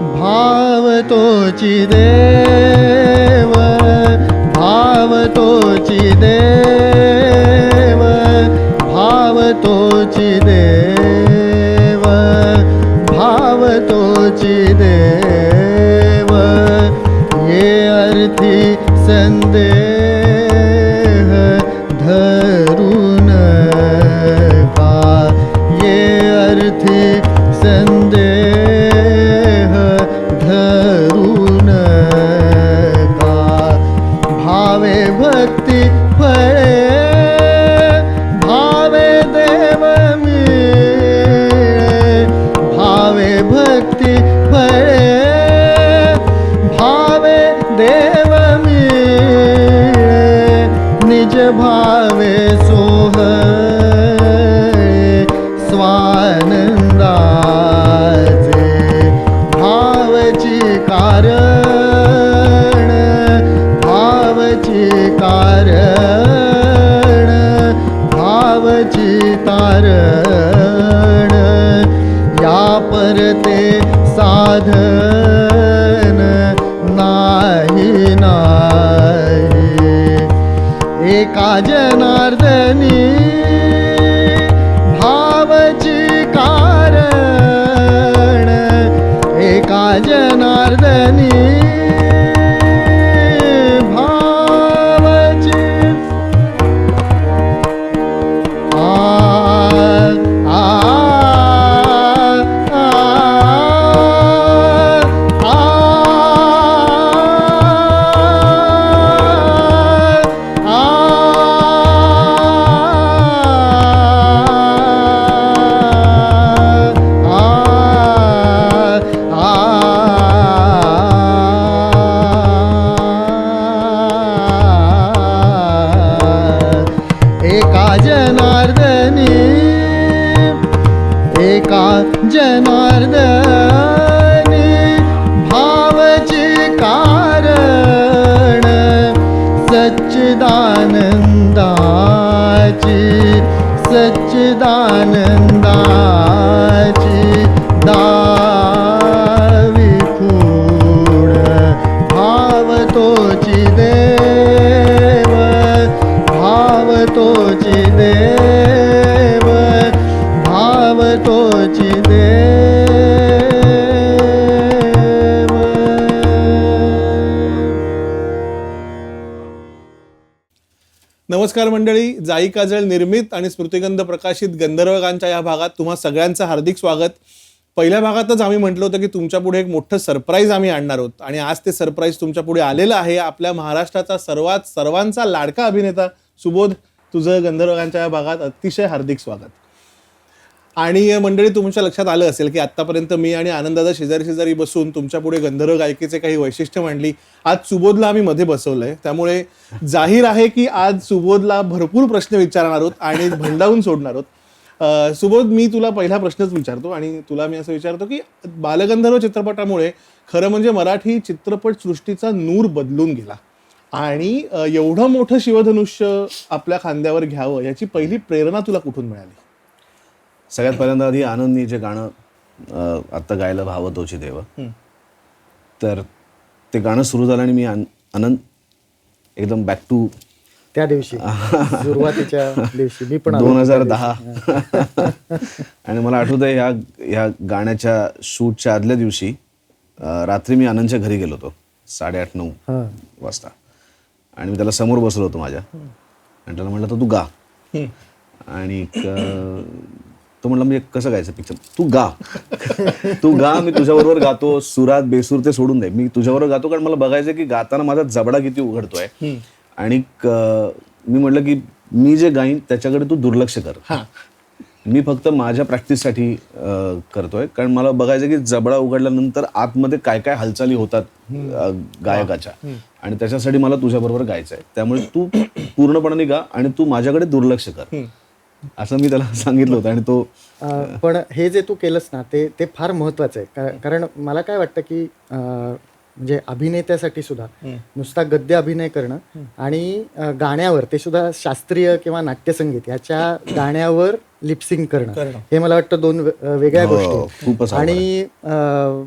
भाव तोची देव भाव तोची देव भाव तोची देव भाव तोची देव. ये अर्थी संदेह धरून का ये अर्थी संदेह देव मी निज भावे सच्चिदानन्दाचि सच्चिदानन्दाचि। नमस्कार मंडळी जाई काजळ निर्मित आणि स्मृतिगंध प्रकाशित गंधर्वगांच्या या भागात तुम्हा सगळ्यांचं हार्दिक स्वागत. पहिल्या भागातच आम्ही म्हटलं होतं की तुमच्यापुढे एक मोठं सरप्राईज आम्ही आणणार आहोत आणि आज ते सरप्राईज तुमच्यापुढे आलेलं आहे. आपल्या महाराष्ट्राचा सर्वात सर्वांचा लाडका अभिनेता सुबोध तुझं गंधर्वगांच्या या भागात अतिशय हार्दिक स्वागत. आणि मंडळी तुमच्या लक्षात आलं असेल की आतापर्यंत मी आणि आनंदादा शेजारी शेजारी बसून तुमच्यापुढे गंधर्व गायकीचे काही वैशिष्ट्य मांडली. आज सुबोधला आम्ही मध्ये बसवलंय. त्यामुळे जाहीर आहे की आज सुबोधला भरपूर प्रश्न विचारणार आहोत आणि भंडावून सोडणार आहोत. सुबोध मी तुला पहिला प्रश्नच विचारतो आणि तुला मी असं विचारतो की बालगंधर्व चित्रपटामुळे खरं म्हणजे मराठी चित्रपट सृष्टीचा नूर बदलून गेला. आणि एवढं मोठं शिवधनुष्य आपल्या खांद्यावर घ्यावं याची पहिली प्रेरणा तुला कुठून मिळाली? सगळ्यात पहिल्यांदा आधी आनंदनी जे गाणं आत्ता गायलं भाव तोची देव तर ते गाणं सुरू झालं आणि मी आन- आनंद एकदम बॅक टू त्या दिवशी. सुरुवातीच्या दिवशी. मी पण दोन हजार दहा. आणि मला आठवत आहे ह्या ह्या गाण्याच्या शूटच्या आदल्या दिवशी रात्री मी आनंदच्या घरी गेलो होतो साडेआठ नऊ. वाजता. आणि मी त्याला समोर बसलो होतो माझ्या. आणि त्याला म्हटलं तर तू गा. आणि तो म्हणला म्हणजे कसं गायचं पिक्चर तू गा. तू गा मी तुझ्याबरोबर गातो. सुरात बेसूर ते सोडून दे. मी तुझ्याबरोबर गातो कारण मला बघायचं की गाताना माझा जबडा किती उघडतोय. आणि मी म्हटलं की मी जे गाईन त्याच्याकडे तू दुर्लक्ष कर. मी फक्त माझ्या प्रॅक्टिससाठी करतोय. कारण मला बघायचं की जबडा उघडल्यानंतर आतमध्ये काय काय हालचाली होतात गायकाच्या. आणि त्याच्यासाठी मला तुझ्याबरोबर गायचं आहे त्यामुळे तू पूर्णपणाने गा आणि तू माझ्याकडे दुर्लक्ष कर. असं मी त्याला सांगितलं होतं आणि तो पण हे जे तू केलंस ना ते ते फार महत्वाचं आहे. का- कारण मला काय वाटतं की म्हणजे अभिनेत्यासाठी सुद्धा नुसता गद्य अभिनय करणं आणि गाण्यावर ते सुद्धा शास्त्रीय किंवा नाट्यसंगीत याच्या गाण्यावर लिपसिंग करणं. हे मला वाटतं दोन वेगळ्या हो, गोष्टी आणि अं,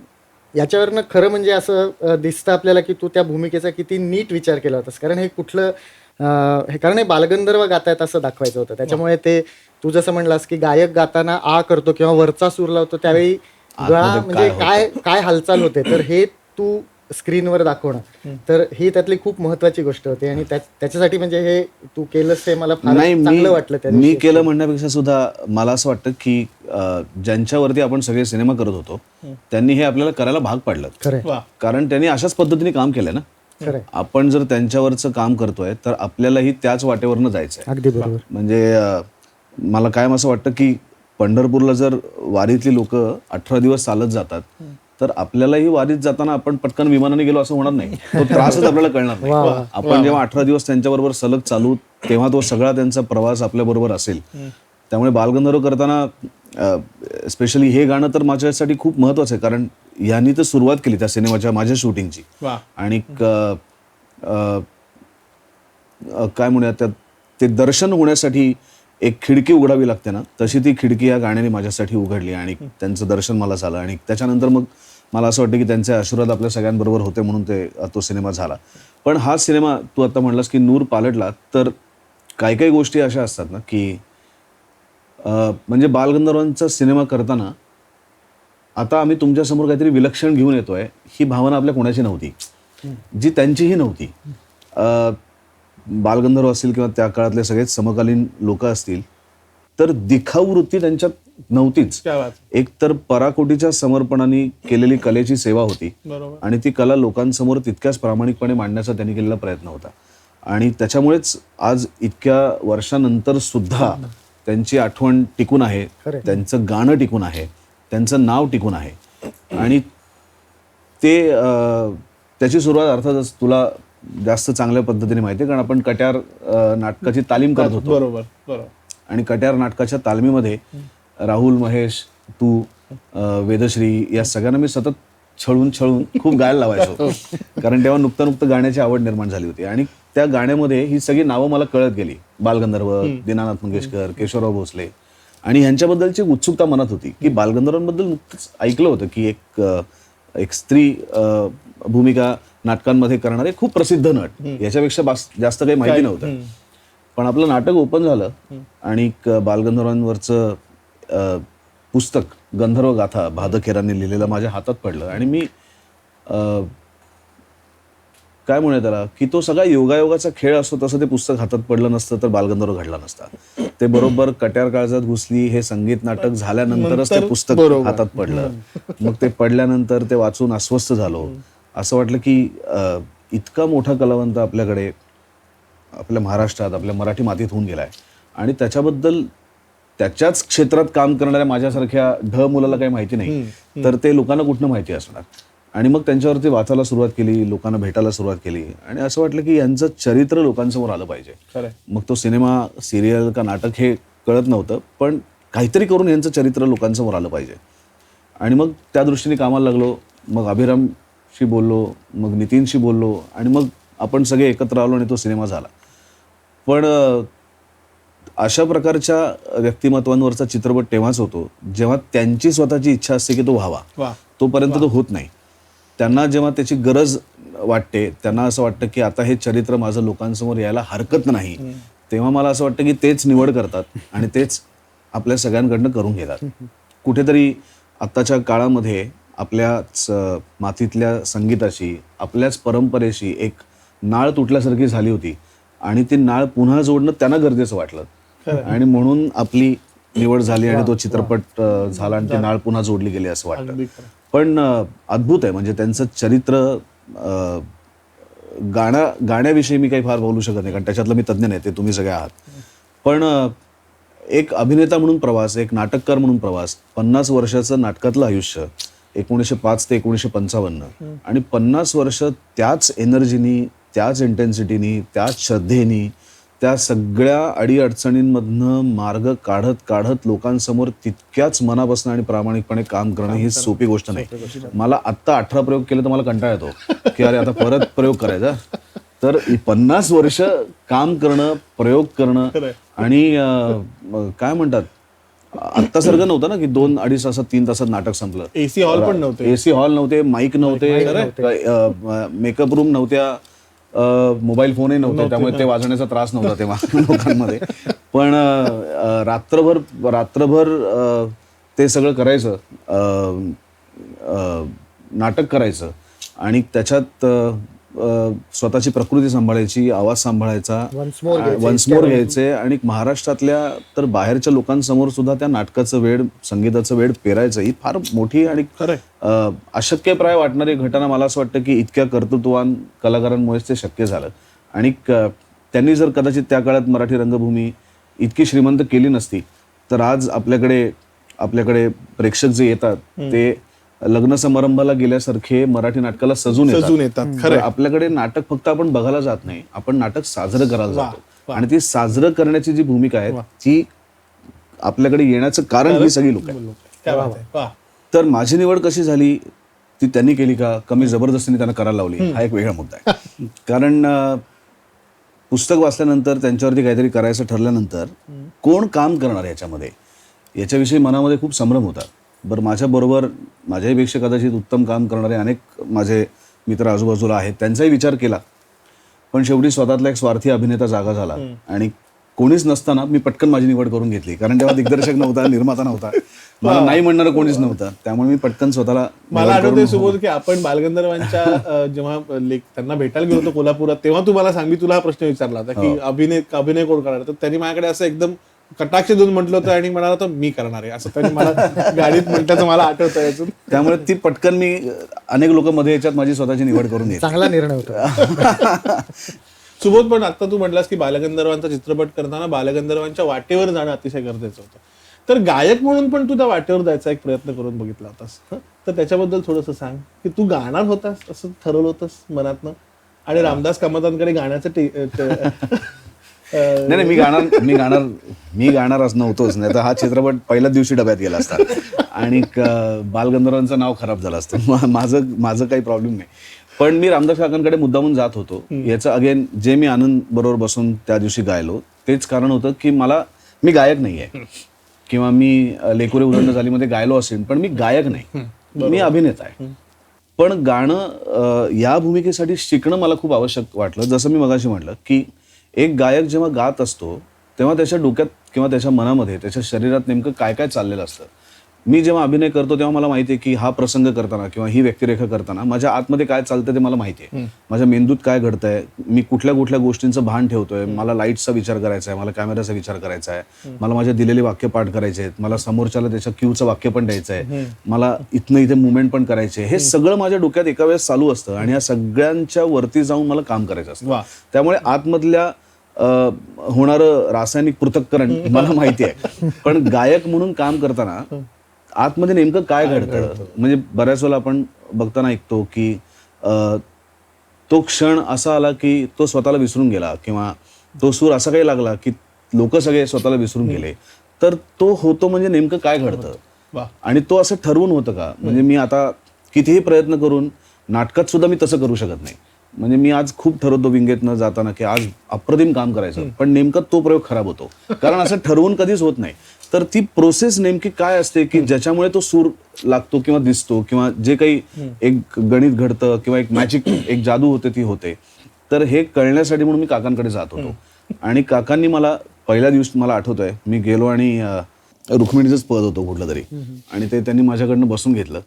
याच्यावरनं खरं म्हणजे असं दिसतं आपल्याला की तू त्या भूमिकेचा किती नीट विचार केला होतास. कारण हे कुठलं हे कारण हे बालगंधर्व गातायत असं दाखवायचं होतं. त्याच्यामुळे ते तू जसं म्हणलास की गायक गाताना आ करतो किंवा वरचा सूर लावतो त्यावेळी गळा म्हणजे काय काय काय हालचाल होते? तर हे तू स्क्रीनवर दाखवणं. तर ही त्यातली खूप महत्वाची गोष्ट होती आणि त्या- त्याच्यासाठी म्हणजे हे तू केलंस हे मला चांगलं वाटलं मी केलं म्हणण्यापेक्षा सुद्धा मला असं वाटतं की ज्यांच्यावरती आपण सगळे सिनेमा करत होतो त्यांनी हे आपल्याला करायला भाग पाडलं. कारण त्यांनी अशाच पद्धतीने काम केलंय ना? आपण जर त्यांच्यावरचं काम करतोय तर आपल्यालाही त्याच वाटेवरनं जायचंय. अगदी बरोबर. म्हणजे मला कायम असं वाटतं की पंढरपूरला जर वारीतली लोक अठरा दिवस चालत जातात तर आपल्यालाही वारीत जाताना आपण पटकन विमानाने गेलो असं होणार नाही. तो त्रासच आपल्याला कळणार नाही. आपण जेव्हा अठरा दिवस त्यांच्याबरोबर सलग चालू तेव्हा तो सगळा त्यांचा प्रवास आपल्या बरोबर असेल त्यामुळे बालगंधर्व करताना स्पेशली हे गाणं तर माझ्यासाठी खूप महत्वाचं आहे कारण यांनी तर सुरुवात केली त्या सिनेमाच्या माझ्या शूटिंगची. आणि काय म्हणूया त्यात ते दर्शन होण्यासाठी एक खिडकी उघडावी लागते ना तशी ती खिडकी या गाण्याने माझ्यासाठी उघडली आणि त्यांचं दर्शन मला झालं. आणि त्याच्यानंतर मग मला असं वाटतं की त्यांचे आशीर्वाद आपल्या सगळ्यांबरोबर होते म्हणून ते तो सिनेमा झाला. पण हा सिनेमा तू आता म्हणलास की नूर पालटला तर काही काही गोष्टी अशा असतात ना की म्हणजे बालगंधर्वांचा सिनेमा करताना आता आम्ही तुमच्यासमोर काहीतरी विलक्षण घेऊन येतोय. ही भावना आपल्या कोणाची नव्हती? जी त्यांचीही नव्हती. बालगंधर्व असतील किंवा त्या काळातले सगळेच समकालीन लोक असतील तर दिखाऊ वृत्ती त्यांच्यात नव्हतीच. क्या बात एक तर पराकोटीच्या समर्पणाने केलेली कलेची सेवा होती आणि ती कला लोकांसमोर तितक्याच प्रामाणिकपणे मांडण्याचा त्यांनी केलेला प्रयत्न होता. आणि त्याच्यामुळेच आज इतक्या वर्षानंतर सुद्धा त्यांची आठवण टिकून आहे. त्यांचं गाणं टिकून आहे त्यांचं नाव टिकून आहे. आणि ते त्याची सुरुवात अर्थातच तुला जास्त चांगल्या पद्धतीने माहिती आहे कारण आपण कट्यार नाटकाची तालीम करत होतो. बरोबर बरोबर. आणि कट्यार नाटकाच्या तालमीमध्ये राहुल महेश तू वेदश्री या सगळ्यांना मी सतत छळून छळून खूप गायला लावायचो. कारण तेव्हा नुकतं नुकतं गाण्याची आवड निर्माण झाली होती. आणि त्या गाण्यामध्ये ही सगळी नावं मला कळत गेली. बालगंधर्व दीनानाथ मंगेशकर केशवराव भोसले. आणि ह्यांच्याबद्दलची उत्सुकता मनात होती की बालगंधर्वांबद्दल नुकतंच ऐकलं होतं की एक एक स्त्री भूमिका नाटकांमध्ये करणारे खूप प्रसिद्ध नट. याच्यापेक्षा जास्त काही माहिती नव्हतं. पण आपलं नाटक ओपन झालं आणि बालगंधर्वांवरचं पुस्तक गंधर्व गाथा भादखेरांनी लिहिलेलं माझ्या हातात पडलं. आणि मी काय म्हणूया त्याला? की तो सगळा योगायोगाचा खेळ असतो तसं ते पुस्तक हातात पडलं नसतं तर बालगंधर्व घडला नसता. ते बरोबर कट्यार काळजात घुसली हे संगीत नाटक झाल्यानंतरच ते पुस्तक. हातात पडलं. मग ते पडल्यानंतर ते वाचून अस्वस्थ झालो. असं वाटलं की इतका मोठा कलावंत आपल्याकडे आपल्या महाराष्ट्रात आपल्या मराठी मातीत होऊन गेलाय. आणि त्याच्याबद्दल त्याच्याच क्षेत्रात काम करणाऱ्या माझ्यासारख्या ढ मुलाला काही माहिती नाही. तर ते लोकांना कुठनं माहिती असणार? आणि मग त्यांच्यावरती वाचायला सुरुवात केली लोकांना भेटायला सुरुवात केली. आणि असं वाटलं की यांचं चरित्र लोकांसमोर आलं पाहिजे. मग तो सिनेमा सिरियल का नाटक हे कळत नव्हतं पण काहीतरी करून यांचं चरित्र लोकांसमोर आलं पाहिजे. आणि मग त्या दृष्टीने कामाला लागलो. मग अभिरामशी बोललो मग नितीनशी बोललो आणि मग आपण सगळे एकत्र आलो आणि तो सिनेमा झाला. पण अशा प्रकारच्या व्यक्तिमत्वांवरचा चित्रपट तेव्हाच होतो जेव्हा त्यांची स्वतःची इच्छा असते की तो व्हावा. तोपर्यंत तो होत नाही. त्यांना जेव्हा त्याची गरज वाटते त्यांना असं वाटतं की आता हे चरित्र माझं लोकांसमोर यायला हरकत नाही तेव्हा मला असं वाटतं की तेच निवड करतात आणि तेच आपल्या सगळ्यांकडनं करून घेतात. कुठेतरी आत्ताच्या काळामध्ये आपल्याच मातीतल्या संगीताशी आपल्याच परंपरेशी एक नाळ तुटल्यासारखी झाली होती आणि ती नाळ पुन्हा जोडणं त्यांना गरजेचं वाटलं. आणि म्हणून आपली निवड झाली आणि तो चित्रपट झाला आणि ती नाळ पुन्हा जोडली गेली असं खरं. पण अद्भुत आहे. म्हणजे त्यांचं चरित्र अ, गाण्या गाण्याविषयी मी काही फार बोलू शकत नाही कारण त्याच्यातलं मी तज्ज्ञ नाही ते तुम्ही सगळे आहात. पण एक अभिनेता म्हणून प्रवास एक नाटककार म्हणून प्रवास पन्नास वर्षाचं नाटकातलं आयुष्य एकोणीसशे पाच ते एकोणीसशे पंचावन्न. आणि पन्नास वर्ष त्याच एनर्जीनी त्याच इंटेन्सिटीनी त्याच श्रद्धेनी त्या सगळ्या अडीअडचणींमधनं मार्ग काढत काढत लोकांसमोर तितक्याच मनापासून आणि प्रामाणिकपणे काम करणं ही सोपी गोष्ट नाही. मला आत्ता अठरा प्रयोग केले तर मला कंटाळा येतो. की अरे आता परत प्रयोग करायचा. तर पन्नास वर्ष काम करणं प्रयोग करणं. आणि काय म्हणतात? आत्तासारखं नव्हतं ना की दोन अडीच तासात तीन तासात नाटक संपलं. एसी हॉल पण नव्हते. एसी हॉल नव्हते माईक नव्हते मेकअप रूम नव्हत्या. मोबाईल फोनही नव्हते त्यामुळे ते वाजवण्याचा त्रास नव्हता तेव्हा लोकांमध्ये. पण रात्रभर रात्रभर ते सगळं करायचं. नाटक करायचं. आणि त्याच्यात स्वतःची प्रकृती सांभाळायची आवाज सांभाळायचा more घ्यायचे, वन्स मोर घ्यायचे. आणि महाराष्ट्रातल्या तर बाहेरच्या लोकांसमोर सुद्धा त्या नाटकाचं वेळ संगीताचं वेळ पेरायचं ही फार मोठी आणि अशक्यप्राय वाटणारी घटना मला असं वाटतं की इतक्या कर्तृत्ववान कलाकारांमुळेच ते शक्य झालं. आणि क- त्यांनी जर कदाचित त्या काळात मराठी रंगभूमी इतकी श्रीमंत केली नसती तर आज आपल्याकडे आपल्याकडे प्रेक्षक जे येतात ते लग्न समारंभाला गेल्यासारखे मराठी नाटकाला सजून सजून येतात. तर आपल्याकडे नाटक फक्त आपण बघायला जात नाही. आपण नाटक साजरं करायला जातो. आणि ती साजरं करण्याची जी भूमिका आहे. ती आपल्याकडे येण्याचं कारण ही सगळी लोक तर माझी निवड कशी झाली ती त्यांनी केली का? कमी जबरदस्तीने त्यांना करायला लावली. हा एक वेगळा मुद्दा आहे. कारण पुस्तक वाचल्यानंतर त्यांच्यावरती काहीतरी करायचं ठरल्यानंतर कोण काम करणार याच्यामध्ये? याच्याविषयी मनामध्ये खूप संभ्रम होता. बरं माझ्याबरोबर माझ्याहीपेक्षा कदाचित उत्तम काम करणारे अनेक माझे मित्र आजूबाजूला आहेत त्यांचाही विचार केला. पण शेवटी स्वतःतला एक स्वार्थी अभिनेता जागा झाला. आणि कोणीच नसताना मी पटकन माझी निवड करून घेतली. कारण तेव्हा दिग्दर्शक नव्हता निर्माता नव्हता. मला नाही म्हणणारं कोणीच नव्हतं. त्यामुळे मी पटकन स्वतःला मला करून- सुबोध की आपण बालगंधर्वांच्या जेव्हा लेख त्यांना भेटायला गेलो होतो कोल्हापुरात तेव्हा तू मला सांग मी तुला हा प्रश्न विचारला होता की अभिनय अभिनय कोण करणार? तर त्यांनी माझ्याकडे असं एकदम कटाक्ष देऊन म्हटलं होतं आणि म्हणाला तर मी करणार आहे. असं त्यांनी मला गाडीत म्हटल्याचं मला आठवतं यातून त्यामुळे ती पटकन मी अनेक लोक मध्ये याच्यात माझी स्वतःची निवड करून घेतली. चांगला निर्णय होता. सुबोध पण आता तू म्हटलास की बालगंधर्वांचा चित्रपट करताना बालगंधर्वांच्या वाटेवर जाणं अतिशय गरजेचं होतं. तर गायक म्हणून पण तू त्या वाटेवर जायचा एक प्रयत्न करून बघितला होतास हं? तर त्याच्याबद्दल थोडंसं सांग की तू गाणार होतास असं ठरवलं होतंस मनातनं? आणि रामदास कामतांकडे गाण्याचं नाही नाही मी गाणार मी गाणार मी गाणारच नव्हतोच नाही तर हा चित्रपट पहिल्याच दिवशी डब्यात गेला असता. आणि बालगंधर्वांचं नाव खराब झालं असतं. माझं माझं काही प्रॉब्लेम नाही. पण मी रामदास काकांकडे मुद्दामून जात होतो. याचं अगेन जे मी आनंद बरोबर बसून त्या दिवशी गायलो तेच कारण होतं की मला मी गायक नाही आहे किंवा मी लेकुरे उदंड झालीमध्ये गायलो असेल पण मी गायक नाही. मी अभिनेता आहे. पण गाणं या भूमिकेसाठी शिकणं मला खूप आवश्यक वाटलं. जसं मी मगाशी म्हटलं की एक गायक जेव्हा गात असतो तेव्हा त्याच्या डोक्यात किंवा त्याच्या मनामध्ये त्याच्या शरीरात नेमकं काय काय चाललेलं असतं? मी जेव्हा अभिनय करतो तेव्हा मला माहिती आहे की हा प्रसंग करताना किंवा ही व्यक्तिरेखा करताना माझ्या आतमध्ये काय चालतं ते मला माहिती आहे. माझ्या मेंदूत काय घडतंय मी कुठल्या कुठल्या गोष्टींचं भान ठेवतोय मला लाईटचा विचार करायचा आहे मला कॅमेराचा विचार करायचा आहे मला माझ्या दिलेले वाक्य पाठ करायचे आहेत मला समोरच्याला त्याच्या क्यूचं वाक्य पण द्यायचं आहे मला इथनं इथे मुवमेंट पण करायचे हे सगळं माझ्या डोक्यात एका वेळेस चालू असतं आणि या सगळ्यांच्या वरती जाऊन मला काम करायचं असतं. त्यामुळे आतमधल्या होणारं रासायनिक पृथक्करण मला माहिती आहे. पण गायक म्हणून काम करताना आतमध्ये नेमकं काय घडतं? म्हणजे बऱ्याच वेळेला आपण बघताना ऐकतो की तो क्षण असा आला की तो स्वतःला विसरून गेला किंवा तो सूर असा काही लागला की लोक सगळे स्वतःला विसरून गेले. तर तो होतो म्हणजे नेमकं काय घडतं? आणि तो असं ठरवून होतं का? म्हणजे मी आता कितीही प्रयत्न करून नाटकात सुद्धा मी तसं करू शकत नाही. म्हणजे मी आज खूप ठरवतो विंगेतनं जाताना की आज अप्रतिम काम करायचं. पण नेमका तो प्रयोग खराब होतो. कारण असं ठरवून कधीच होत नाही. तर ती प्रोसेस नेमकी काय असते की ज्याच्यामुळे तो सूर लागतो किंवा दिसतो किंवा जे काही एक गणित घडतं किंवा एक मॅजिक एक जादू होते ती होते. तर हे कळण्यासाठी म्हणून मी काकांकडे जात होतो. आणि काकांनी मला पहिल्या दिवशी मला आठवतोय मी गेलो आणि रुक्मिणीचंच पद होतो कुठलं तरी. आणि ते त्यांनी माझ्याकडनं बसून घेतलं.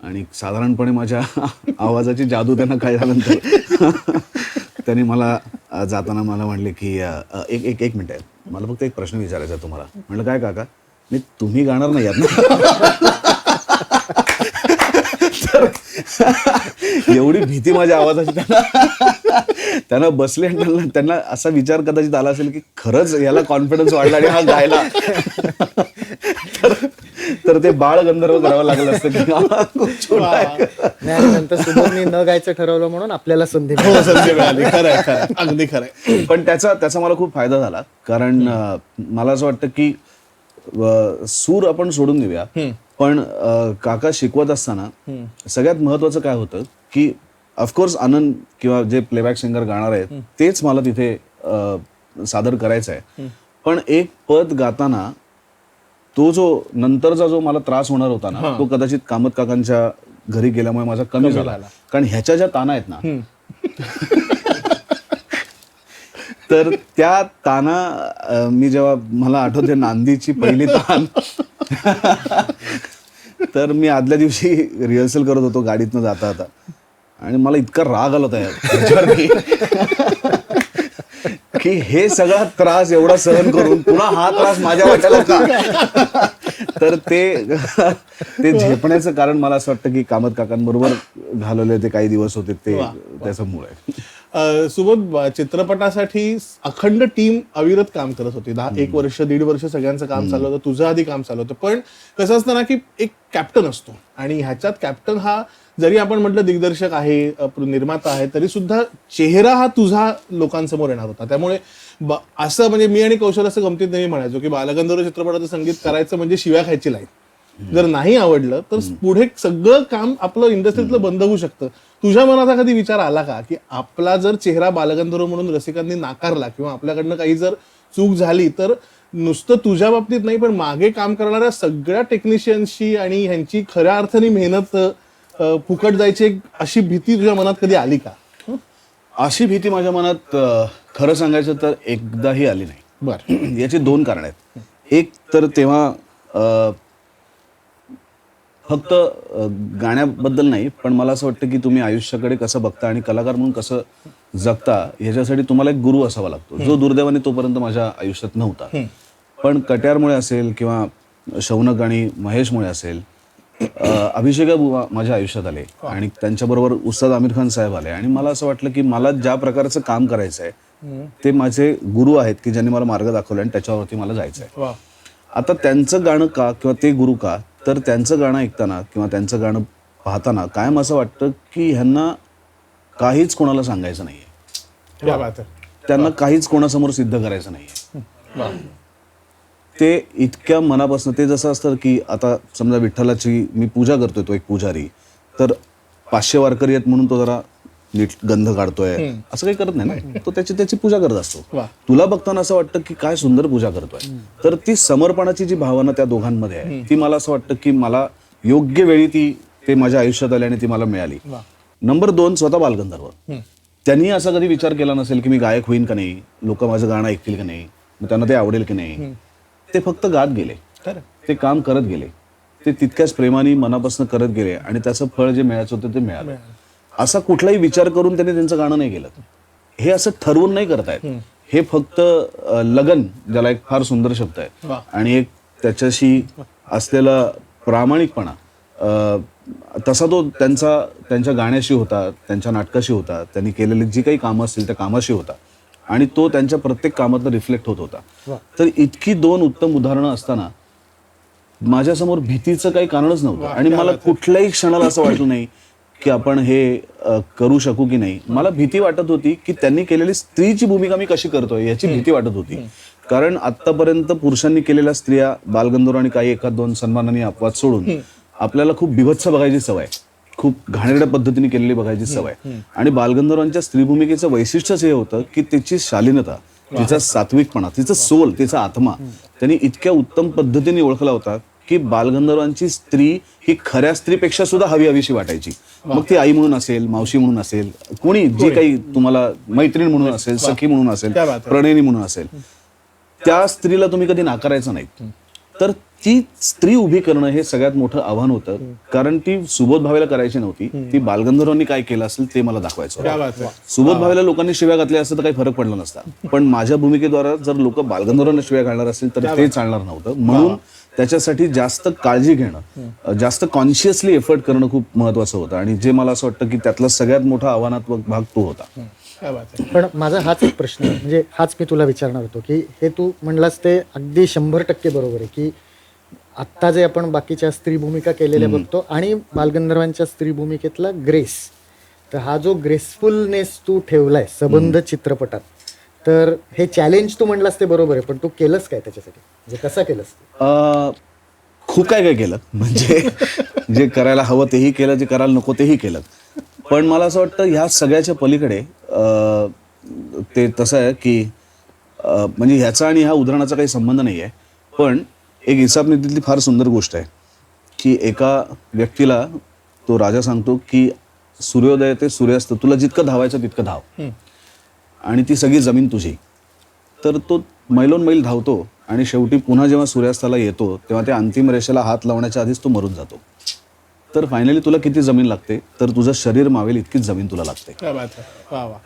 आणि साधारणपणे माझ्या आवाजाची जादू त्यांना काय झाल्यानंतर त्यांनी मला जाताना मला म्हणले की एक एक एक मिनिट. आहे मला फक्त एक प्रश्न विचारायचा आहे तुम्हाला. म्हटलं काय काका? मी तुम्ही गाणार नाही आहात ना? एवढी भीती माझ्या आवाजाची त्यांना. त्यांना बसले आणि त्यांना त्यांना असा विचार कदाचित आला असेल की खरंच याला कॉन्फिडन्स वाढला आणि हा गायला. तर- तर ते बाळ गंधर्व करावं लागलं असतं. की खूप छोटा आहे. नाही आणि नंतर सुबोधनी न गायचं ठरवलं म्हणून आपल्याला संधी मिळाली. हो संधी मिळाली. खरंय खरंय अगदी खरंय पण त्याचा त्याचा मला खूप फायदा झाला. कारण अं, मला असं वाटतं की अं, सूर आपण सोडून देऊया. पण अं, काका शिकवत असताना सगळ्यात महत्वाचं काय होतं की ऑफकोर्स आनंद किंवा जे प्लेबॅक सिंगर गाणार आहेत तेच मला तिथे अं, सादर करायचं आहे. पण एक पद गाताना तो जो नंतरचा जो मला त्रास होणार होता ना तो कदाचित कामत काकांच्या घरी गेल्यामुळे माझा कमी झाला. कारण ह्याच्या ज्या ताना आहेत ना तर त्या ताना मी जेव्हा मला आठवते नांदीची पहिली तान. तर मी आदल्या दिवशी रिहर्सल करत होतो गाडीतनं जाता जाता आणि मला इतका राग आला होता या- याच्यावरती की हे सगळा त्रास एवढा सहन करून पुन्हा हा त्रास माझ्या वाट्याला का? तर ते ते झेपण्याचं कारण मला असं वाटतं की कामत काकांबरोबर घालवले ते काही दिवस होते ते त्याचं मूळ आहे अ, सुबोध चित्रपटासाठी अखंड टीम अविरत काम करत होती. दहा एक वर्ष दीड वर्ष सगळ्यांचं काम चालू होतं तुझं आधी काम चालू होतं. पण कसं असतं ना की एक कॅप्टन असतो. आणि ह्याच्यात कॅप्टन हा जरी आपण म्हटलं दिग्दर्शक आहे निर्माता आहे तरी सुद्धा चेहरा हा तुझा लोकांसमोर येणार होता. त्यामुळे असं म्हणजे मी आणि कौशल असं गमतीत नेहमी म्हणायचो की बालगंधर्व चित्रपटाचं संगीत करायचं म्हणजे शिव्या खायची लाईन. जर नाही आवडलं तर पुढे सगळं काम आपलं इंडस्ट्रीतलं बंद होऊ शकतं. तुझ्या मनात कधी विचार आला का? की आपला जर चेहरा बालगंधर्व म्हणून रसिकांनी नाकारला किंवा आपल्याकडनं काही जर चूक झाली तर नुसतं तुझ्या बाबतीत नाही पण मागे काम करणाऱ्या सगळ्या टेक्निशियन्सची आणि ह्यांची खऱ्या अर्थाने मेहनत फुकट जायची एक अशी भीती तुझ्या मनात कधी आली का? अशी भीती माझ्या मनात अं, खरं सांगायचं तर एकदाही आली नाही. बर. याची दोन कारण आहेत. एक तर तेव्हा अं, फक्त अं, गाण्याबद्दल नाही पण मला असं वाटतं की तुम्ही आयुष्याकडे कसं बघता आणि कलाकार म्हणून कसं जगता ह्याच्यासाठी तुम्हाला एक गुरु असावा लागतो. जो दुर्दैवाने तोपर्यंत माझ्या आयुष्यात नव्हता. पण कट्यारमुळे असेल किंवा शौनक आणि महेशमुळे असेल अभिषेका बुवा माझ्या आयुष्यात आले. आणि त्यांच्याबरोबर उस्ताद आमिर खान साहेब आले. आणि मला असं वाटलं की मला ज्या प्रकारचं काम करायचं आहे ते माझे गुरु आहेत की ज्यांनी मला मार्ग दाखवला आणि त्याच्यावरती मला जायचं आहे आता त्यांचं गाणं का किंवा ते गुरु का? तर त्यांचं गाणं ऐकताना किंवा त्यांचं गाणं पाहताना कायम असं वाटतं की ह्यांना काहीच कोणाला सांगायचं नाहीये. त्यांना काहीच कोणासमोर सिद्ध करायचं नाहीये. ते इतक्या मनापासून ते जसं असतं की आता समजा विठ्ठलाची मी पूजा करतोय तो एक पुजारी. तर पाचशे वारकरी आहेत म्हणून तो जरा नीट गंध काढतोय. असं काही करत नाही ना. तो त्याची त्याची पूजा करत असतो. तुला बघताना असं वाटतं की काय सुंदर पूजा करतोय. तर ती समर्पणाची जी भावना त्या दोघांमध्ये आहे ती मला असं वाटतं की मला योग्य वेळी ती ते माझ्या आयुष्यात आली आणि ती मला मिळाली. नंबर दोन स्वतः बालगंधर्व. त्यांनी असा कधी विचार केला नसेल की मी गायक होईन का नाही? लोक माझं गाणं ऐकतील का नाही? मग त्यांना ते आवडेल की नाही? ते फक्त गात गेले. ते काम करत गेले. ते तितक्याच प्रेमाने मनापासून करत गेले आणि त्याचं फळ जे मिळायचं होतं ते मिळालं. असा कुठलाही विचार करून त्यांनी त्यांचं गाणं नाही केलं. हे असं ठरवून नाही करतायत. हे फक्त लगन ज्याला एक फार सुंदर शब्द आहे. आणि एक त्याच्याशी असलेला प्रामाणिकपणा तसा तो त्यांचा त्यांच्या गाण्याशी होता त्यांच्या नाटकाशी होता त्यांनी केलेली जी काही कामं असतील त्या कामाशी होता. आणि तो त्यांच्या प्रत्येक कामात रिफ्लेक्ट होत होता. तर इतकी दोन उत्तम उदाहरणं असताना माझ्यासमोर भीतीचं काही कारणच नव्हतं. आणि मला कुठल्याही क्षणाला असं वाटलं नाही की आपण हे करू शकू की नाही. मला भीती वाटत होती की त्यांनी केलेली स्त्रीची भूमिका मी कशी करतोय याची भीती वाटत होती. कारण आतापर्यंत पुरुषांनी केलेल्या स्त्रिया बालगंधर्व आणि काही एखाद दोन सन्मानाने अपवाद सोडून आपल्याला खूप बिभत्स बघायची सवय. खूप घाणेरड्या पद्धतीने केलेली बघायची सवय. आणि बालगंधर्वांच्या स्त्री भूमिकेचं वैशिष्ट्यच हे होतं की तिची शालीनता तिचा सात्विकपणा तिचं सोल तिचा आत्मा त्यांनी इतक्या उत्तम पद्धतीने ओळखला होता की बालगंधर्वांची स्त्री ही खऱ्या स्त्रीपेक्षा सुद्धा हवी हवीशी वाटायची. मग ती आई म्हणून असेल मावशी म्हणून असेल कोणी जी काही तुम्हाला मैत्रीण म्हणून असेल सखी म्हणून असेल. प्रणयनी म्हणून असेल त्या स्त्रीला तुम्ही कधी नाकारायचं नाही तर ती स्त्री उभी करणं हे सगळ्यात मोठं आव्हान होतं. कारण ती सुबोध भावेला करायची नव्हती. ती बालगंधर्वांनी काय केलं असेल ते मला दाखवायचं सुबोध भावेला लोकांनी शिव्या घातल्या असतं तर काही फरक पडला नसता. पण माझ्या भूमिकेद्वारे जर लोक बालगंधर्वांना शिव्या घालणार असतील तर ते चालणार नव्हतं. म्हणून त्याच्यासाठी जास्त काळजी घेणं जास्त कॉन्शियसली एफर्ट करणं खूप महत्वाचं होतं. आणि जे मला असं वाटतं की त्यातला सगळ्यात मोठा आव्हानात्मक भाग तो होता. क्या बात आहे? पण माझा हाच एक प्रश्न आहे. म्हणजे हाच मी तुला विचारणार होतो की हे तू म्हणलास ते अगदी शंभर टक्के बरोबर आहे की आत्ता जे आपण बाकीच्या स्त्री भूमिका केलेल्या बघतो आणि बालगंधर्वांच्या स्त्री भूमिकेतला ग्रेस तर हा जो ग्रेसफुलनेस तू ठेवलाय सबंध चित्रपटात तर हे चॅलेंज तू म्हणलास ते बरोबर आहे पण तू केलंस काय त्याच्यासाठी? म्हणजे कसं केलंस खूप काय काय केलं. म्हणजे जे करायला हवं तेही केलं जे करायला नको तेही केलं. पण मला असं वाटतं ह्या सगळ्याच्या पलीकडे ते तसं आहे की म्हणजे ह्याचा आणि ह्या उदाहरणाचा काही संबंध नाही आहे पण एक हिसाब नीतीतली फार सुंदर गोष्ट आहे की एका व्यक्तीला तो राजा सांगतो की सूर्योदय ते सूर्यास्त तुला जितकं धावायचं तितकं धाव. आणि ती सगळी जमीन तुझी. तर तो मैलोन मैल धावतो आणि शेवटी पुन्हा जेव्हा सूर्यास्ताला येतो तेव्हा त्या अंतिम रेषेला हात लावण्याच्या आधीच तो मरून जातो. तर फायनली तुला किती जमीन लागते? तर तुझं शरीर मावेल इतकीच जमीन तुला लागते.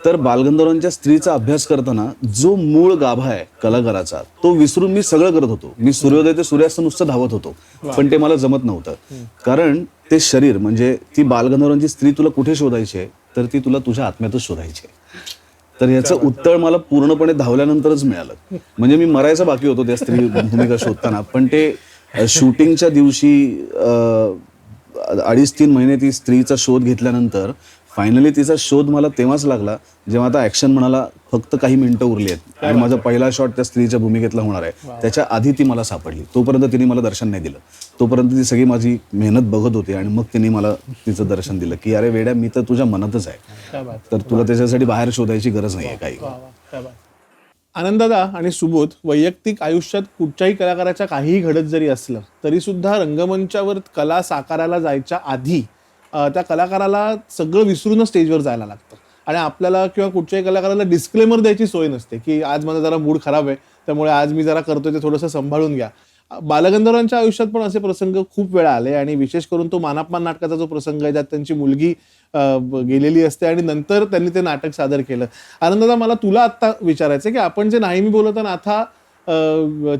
तर बालगंधर्वांच्या स्त्रीचा अभ्यास करताना जो मूळ गाभा आहे कलाकाराचा तो विसरून मी सगळं करत होतो. मी सूर्योदय ते सूर्यास्त नुसतं धावत होतो. पण ते मला जमत नव्हतं. कारण ते शरीर म्हणजे ती बालगंधर्वांची स्त्री तुला कुठे शोधायची आहे? तर ती तुला तुझ्या आत्म्यातच शोधायची आहे. तर याचं उत्तर मला पूर्णपणे धावल्यानंतरच मिळालं. म्हणजे मी मरायचं बाकी होतो त्या स्त्री भूमिका शोधताना. पण ते शूटिंगच्या दिवशी अडीच तीन महिने ती स्त्रीचा शोध घेतल्यानंतर फायनली तिचा शोध मला तेव्हाच लागला जेव्हा आता ऍक्शन म्हणाला फक्त काही मिनिटं उरली आहेत. आणि माझा पहिला शॉट त्या स्त्रीच्या भूमिकेतला होणार आहे. त्याच्या आधी ती मला सापडली. तोपर्यंत तिने मला दर्शन नाही दिलं. तोपर्यंत ती सगळी माझी मेहनत बघत होती आणि मग तिने मला तिचं दर्शन दिलं की अरे वेड्या मी तर तुझ्या मनातच आहे. तर तुला त्याच्यासाठी बाहेर शोधायची गरज नाही आहे काही आनंददा आणि सुबोध वैयक्तिक आयुष्यात कुठच्याही कलाकाराच्या काहीही घडत जरी असलं तरीसुद्धा रंगमंचावर कला साकारायला जायच्या आधी त्या कलाकाराला सगळं विसरूनच स्टेजवर जायला लागतं. आणि आपल्याला किंवा कुठच्याही कलाकाराला डिस्क्लेमर द्यायची सोय नसते की आज माझा जरा मूड खराब आहे त्यामुळे आज मी जरा करतोय ते थोडंसं सांभाळून घ्या. बालगंधर्वांच्या आयुष्यात पण असे प्रसंग खूप वेळा आले आणि विशेष करून तो मानापमान नाटकाचा जो प्रसंग आहे ज्यात त्यांची मुलगी गेलेली असते आणि नंतर त्यांनी ते नाटक सादर केलं. आनंदादा मला तुला आत्ता विचारायचं की आपण जे नाही मी बोलत नाथा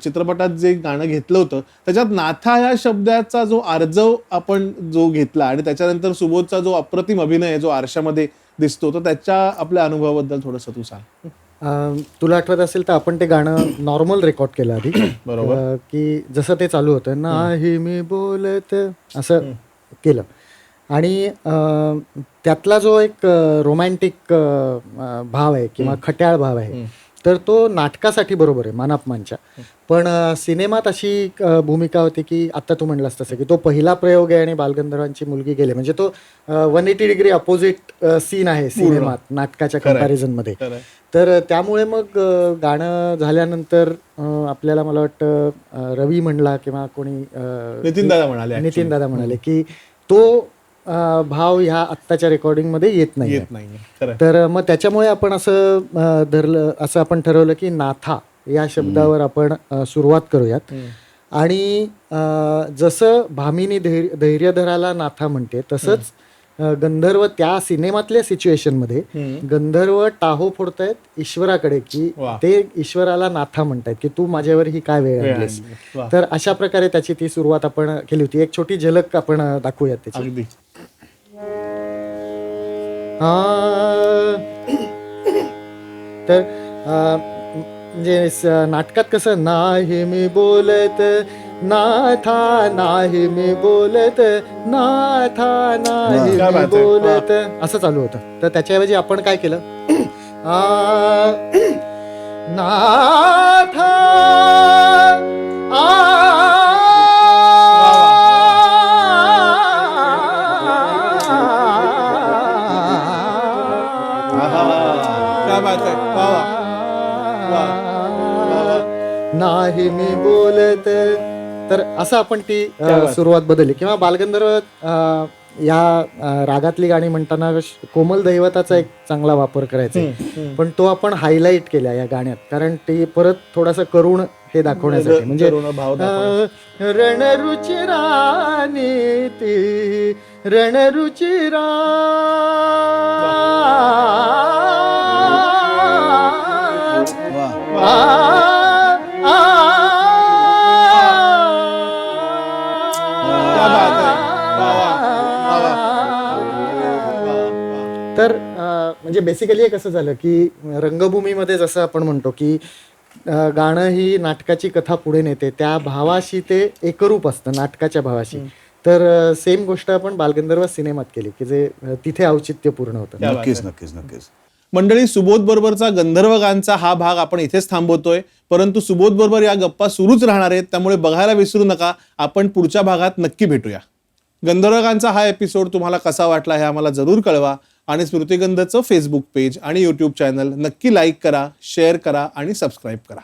चित्रपटात जे गाणं घेतलं होतं त्याच्यात नाथा या शब्दाचा जो आर्जव आपण जो घेतला आणि त्याच्यानंतर सुबोधचा जो अप्रतिम अभिनय जो आरशामध्ये दिसतो तर त्याच्या आपल्या अनुभवाबद्दल थोडंसं तू सांग. अं, तुला आठवत असेल तर आपण ते गाणं नॉर्मल रेकॉर्ड केलं आधी. बरोबर. अं, की जसं ते चालू होतं नाही मी बोलत असं केलं. आणि अं, त्यातला जो एक रोमॅन्टिक भाव आहे किंवा खट्याळ भाव आहे तर तो नाटकासाठी बरोबर आहे मानापमानच्या. पण सिनेमात अशी भूमिका होती की आता तू म्हणलास तसं की तो पहिला प्रयोग आहे आणि बालगंधर्वांची मुलगी गेले. म्हणजे तो one eighty degree opposite scene आहे सिनेमात नाटकाच्या कंपॅरिझनमध्ये. खरंय. तर त्यामुळे मग गाणं झाल्यानंतर आपल्याला मला वाटतं रवी म्हणला किंवा कोणी नितीन दादा म्हणाले नितीन दादा म्हणाले की तो भाव ह्या आत्ताच्या रेकॉर्डिंगमध्ये येत नाही येत नाही तर मग त्याच्यामुळे आपण असं धरलं असं आपण ठरवलं की नाथा या शब्दावर आपण सुरुवात करूयात. आणि जसं भामिनी धैर्य धैर्यधराला नाथा म्हणते तसंच गंधर्व त्या सिनेमातल्या सिच्युएशनमध्ये गंधर्व टाहो फोडतायत ईश्वराकडे की. ते ईश्वराला नाथा म्हणतायत की तू माझ्यावर ही काय वेळ आणलीस. तर अशा प्रकारे त्याची ती सुरुवात आपण केली होती. एक छोटी झलक आपण दाखवूयात त्याची. तर म्हणजे नाटकात कसं नाही मी बोलत नाथा नाही मी बोलत नाथा नाही मी. बोलत. असं चालू होतं. तर त्याच्याऐवजी आपण काय केलं? आ, नाथा क्या बोलत तर असं आपण ती अ, सुरुवात बदलली. किंवा बालगंधर्व अ, या अ, रागातली गाणी म्हणताना श- कोमल दैवताचा एक चांगला वापर करायचा आहे. पण तो आपण हायलाइट केला या गाण्यात. कारण ते परत थोडासा करुण हे दाखवण्यासाठी. म्हणजे अ, रणरुचिरानी ती रणरुचिरा वा. म्हणजे बेसिकली हे कसं झालं की रंगभूमीमध्ये जसं आपण म्हणतो की गाणं ही नाटकाची कथा पुढे नेते. त्या भावाशी ते एकरूप असतं नाटकाच्या भावाशी. तर सेम गोष्ट आपण बालगंधर्व सिनेमात केली की जे तिथे औचित्यपूर्ण होतं. क्या बात नक्कीच नक्कीच नक्कीच. मंडळी सुबोध बरोबरचा गंधर्वगानचा हा भाग आपण इथेच थांबवतोय. परंतु सुबोध बरोबर या गप्पा सुरूच राहणार आहेत त्यामुळे बघायला विसरू नका. आपण पुढच्या भागात नक्की भेटूया. गंधर्वगानचा हा एपिसोड तुम्हाला कसा वाटला हे आम्हाला जरूर कळवा. आणि स्मृतिगंधचं फेसबुक पेज आणि यूट्यूब चॅनल नक्की लाईक करा शेअर करा आणि सबस्क्राईब करा.